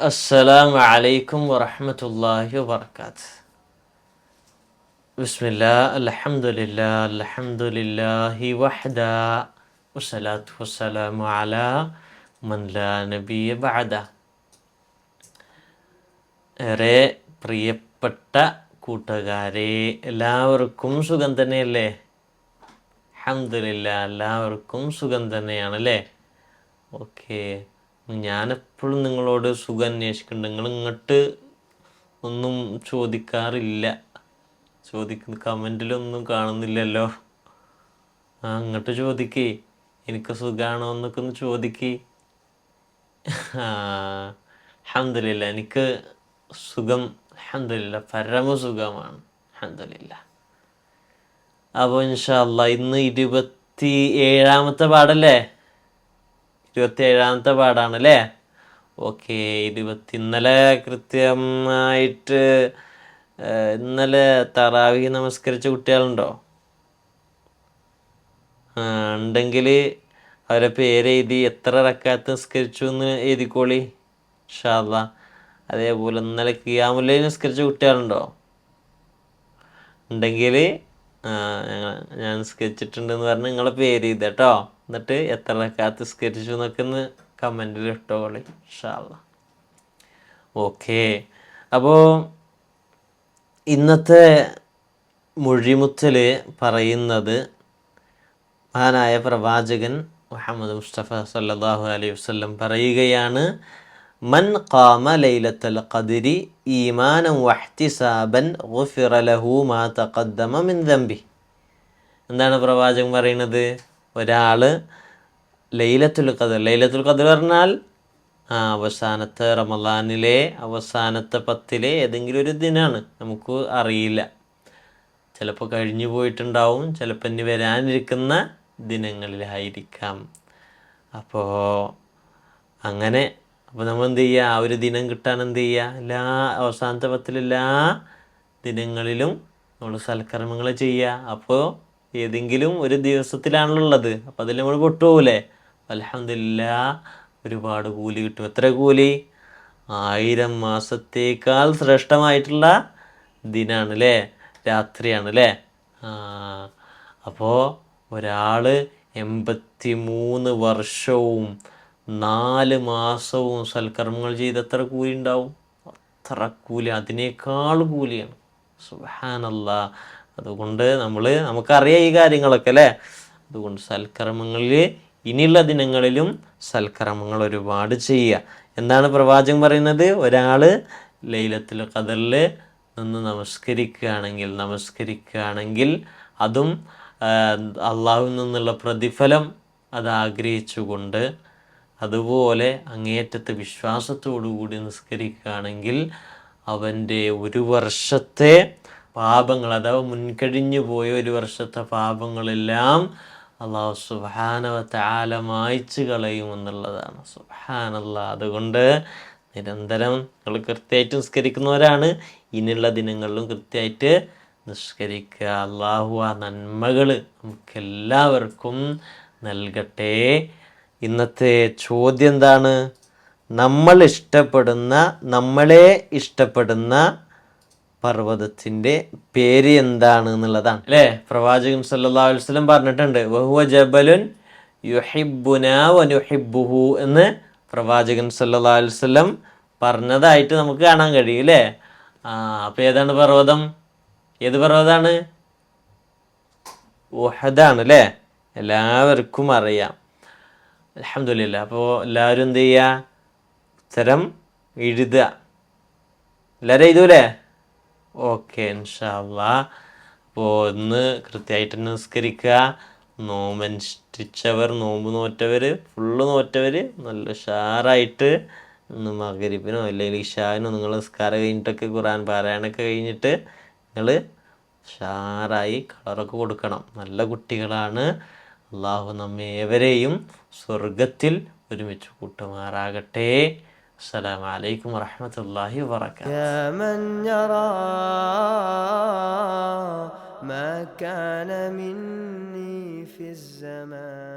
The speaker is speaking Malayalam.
അസ്സലാമു അലൈക്കും വറഹമത്തല്ലാഹി വബർക്കാത്ത് ബിസ്മില്ല അലഹമുല്ല അലഹമുല്ലാഹി വഹദ വസ്സലാത്തു വസ്സലാമു അല മൻലാ നബിയ ബഅദ ഏറെ പ്രിയപ്പെട്ട കൂട്ടുകാരെ എല്ലാവർക്കും സുഖം തന്നെയല്ലേ? അലഹമുല്ല എല്ലാവർക്കും സുഖം തന്നെയാണല്ലേ? ഓക്കേ. ഞാനെപ്പോഴും നിങ്ങളോട് സുഖം അന്വേഷിക്കുന്നുണ്ട് നിങ്ങൾ ഇങ്ങോട്ട് ഒന്നും ചോദിക്കാറില്ല. ചോദിക്കുന്ന കമന്റിലൊന്നും കാണുന്നില്ലല്ലോ. ആ ഇങ്ങോട്ട് ചോദിക്കേ. എനിക്ക് സുഖമാണോ എന്നൊക്കെ ഒന്ന് ചോദിക്കേ ഹന്തലില്ല എനിക്ക് സുഖം അഹമ്മദില്ല പരമസുഖമാണ്. അഹമ്മദില്ല അപ്പോൾ ഇൻഷാല്ല ഇന്ന് ഇരുപത്തി ഏഴാമത്തെ പാടല്ലേ ഇരുപത്തി ഏഴാമത്തെ പാടാണ് അല്ലേ ഓക്കെ ഇരുപത്തി ഇന്നലെ കൃത്യമായിട്ട് ഇന്നലെ തറാവി നമസ്കരിച്ച കുട്ടികളുണ്ടോ? ഉണ്ടെങ്കിൽ അവരെ പേര് എഴുതി എത്ര റക്കാത്ത് നിസ്കരിച്ചു എന്ന് എഴുതിക്കോളി ഷാദ അതേപോലെ ഇന്നലെ കിയാമുല്ലേ നിസ്കരിച്ച കുട്ടികളുണ്ടോ? ഉണ്ടെങ്കിൽ ഞാൻ നിസ്കരിച്ചിട്ടുണ്ടെന്ന് പറഞ്ഞ് നിങ്ങളെ പേര് ചെയ്ത് കേട്ടോ എന്നിട്ട് എത്ര റക്കാത്ത് നിസ്കരിച്ചു എന്നൊക്കെ ഒന്ന് കമന്റിൽ ഇട്ടോളി ഷാള ഓക്കെ. അപ്പോൾ ഇന്നത്തെ മൊഴിമുത്തൽ പറയുന്നത് മഹാനായ പ്രവാചകൻ മുഹമ്മദ് മുസ്തഫ സല്ലാഹു അലൈഹി വസല്ലം പറയുകയാണ്. മൻ ഖാമ ലൈലത്തൽ ഖദ്രി ഈമാനം വഹ്തിസാബൻ ഗുഫിറ ലഹു മാ തഖദ്ദമ മിൻ ദംബി എന്താണ് പ്രവാചകൻ പറയുന്നത്? ഒരാൾ ലൈലത്തുൽ ഖദർ ലൈലത്തുൽ ഖദർ പറഞ്ഞാൽ ആ അവസാനത്തെ റമദാനിലെ അവസാനത്തെ പത്തിലെ ഏതെങ്കിലും ഒരു ദിനമാണ് നമുക്ക് അറിയില്ല. ചിലപ്പോൾ കഴിഞ്ഞു പോയിട്ടുണ്ടാവും ചിലപ്പോൾ ഇനി വരാനിരിക്കുന്ന ദിനങ്ങളിലായിരിക്കാം. അപ്പോൾ അങ്ങനെ അപ്പോൾ നമ്മൾ എന്ത് ചെയ്യുക ആ ഒരു ദിനം കിട്ടാൻ എന്ത് ചെയ്യുക എല്ലാ അവസാനത്തെ പത്തിലെല്ലാ ദിനങ്ങളിലും നമ്മൾ സൽക്കർമ്മങ്ങൾ ചെയ്യുക അപ്പോൾ ഏതെങ്കിലും ഒരു ദിവസത്തിലാണല്ലോ ഉള്ളത് അപ്പോൾ അതിൽ നമ്മൾ പൊട്ടുപോകില്ലേ അലഹമില്ല ഒരുപാട് കൂലി കിട്ടും. എത്ര കൂലി? ആയിരം മാസത്തേക്കാൾ ശ്രേഷ്ഠമായിട്ടുള്ള ദിനാണ് അല്ലേ രാത്രിയാണ് അല്ലേ അപ്പോൾ ഒരാൾ എൺപത്തി മൂന്ന് വർഷവും നാല് മാസവും സൽക്കർമ്മങ്ങൾ ചെയ്ത് എത്ര കൂലി ഉണ്ടാവും അത്ര കൂലി അതിനേക്കാൾ കൂലിയാണ്. സുഹാനല്ല അതുകൊണ്ട് നമ്മൾ നമുക്കറിയാം ഈ കാര്യങ്ങളൊക്കെ അല്ലേ? അതുകൊണ്ട് സൽക്കർമ്മങ്ങളിൽ ഇനിയുള്ള ദിനങ്ങളിലും സൽക്കർമ്മങ്ങൾ ഒരുപാട് ചെയ്യുക. എന്താണ് പ്രവാചകൻ പറയുന്നത്? ഒരാൾ ലൈലത്തിൽ ഖദറിൽ നിന്ന് നമസ്കരിക്കുകയാണെങ്കിൽ നമസ്കരിക്കുകയാണെങ്കിൽ അതും അള്ളാഹുവിൽ നിന്നുള്ള പ്രതിഫലം അത് ആഗ്രഹിച്ചുകൊണ്ട് അതുപോലെ അങ്ങേയറ്റത്തെ വിശ്വാസത്തോടു കൂടി നിസ്കരിക്കുകയാണെങ്കിൽ അവന്റെ ഒരു വർഷത്തെ പാപങ്ങൾ അഥവാ മുൻകഴിഞ്ഞു പോയ ഒരു വർഷത്തെ പാപങ്ങളെല്ലാം അള്ളാഹു സുബാനവത്തെ ആല മായ്ച്ചു കളയുമെന്നുള്ളതാണ് സുബാനല്ല അതുകൊണ്ട് നിരന്തരം നിങ്ങൾ കൃത്യമായിട്ട് നിസ്കരിക്കുന്നവരാണ്. ഇനിയുള്ള ദിനങ്ങളിലും കൃത്യമായിട്ട് നിസ്കരിക്കുക. അള്ളാഹു ആ നന്മകൾ നമുക്കെല്ലാവർക്കും നൽകട്ടെ. ഇന്നത്തെ ചോദ്യം എന്താണ് നമ്മൾ ഇഷ്ടപ്പെടുന്ന നമ്മളെ ഇഷ്ടപ്പെടുന്ന പർവതത്തിന്റെ പേര് എന്താണ് എന്നുള്ളതാണ്. അല്ലേ? പ്രവാചകൻ അലൈഹി വസല്ലം പറഞ്ഞിട്ടുണ്ട് വഹുവ ജബലുൻ യുഹിബുനുഹിബുഹു എന്ന് പ്രവാചകൻ അലൈഹി വസല്ലം പറഞ്ഞതായിട്ട് നമുക്ക് കാണാൻ കഴിയും അല്ലേ? ആ അപ്പൊ ഏതാണ് പർവതം? ഏത് പർവതമാണ്? ഉഹദാണ് അല്ലേ? എല്ലാവർക്കും അറിയാം. അലഹമില്ല അപ്പോൾ എല്ലാവരും എന്ത് ചെയ്യുക ഉത്തരം എഴുതുക. എല്ലാവരും എഴുതൂലേ? ഓക്കെ ഇൻഷാല്ല അപ്പോൾ ഇന്ന് കൃത്യമായിട്ട് നിസ്കരിക്കുക. നോമനുഷ്ഠിച്ചവർ നോമ്പ് നോറ്റവർ ഫുള്ള് നോറ്റവർ നല്ല ഉഷാറായിട്ട് ഇന്ന് മകരിപ്പിനോ അല്ലെങ്കിൽ ഇഷാവിനോ നിങ്ങൾ നിസ്കാരം കഴിഞ്ഞിട്ടൊക്കെ ഖുറാൻ പാരായണമൊക്കെ കഴിഞ്ഞിട്ട് നിങ്ങൾ ഉഷാറായി കളറൊക്കെ കൊടുക്കണം. നല്ല കുട്ടികളാണ്. അള്ളാഹു നമ്മെ ഏവരെയും സ്വർഗത്തിൽ ഒരുമിച്ച് കൂട്ടുമാറാകട്ടെ അസ്സലാമു അലൈക്കും വറഹ്മത്തുള്ളാഹി വബറകാതുഹു يا من يرى ما كان مني في الزمان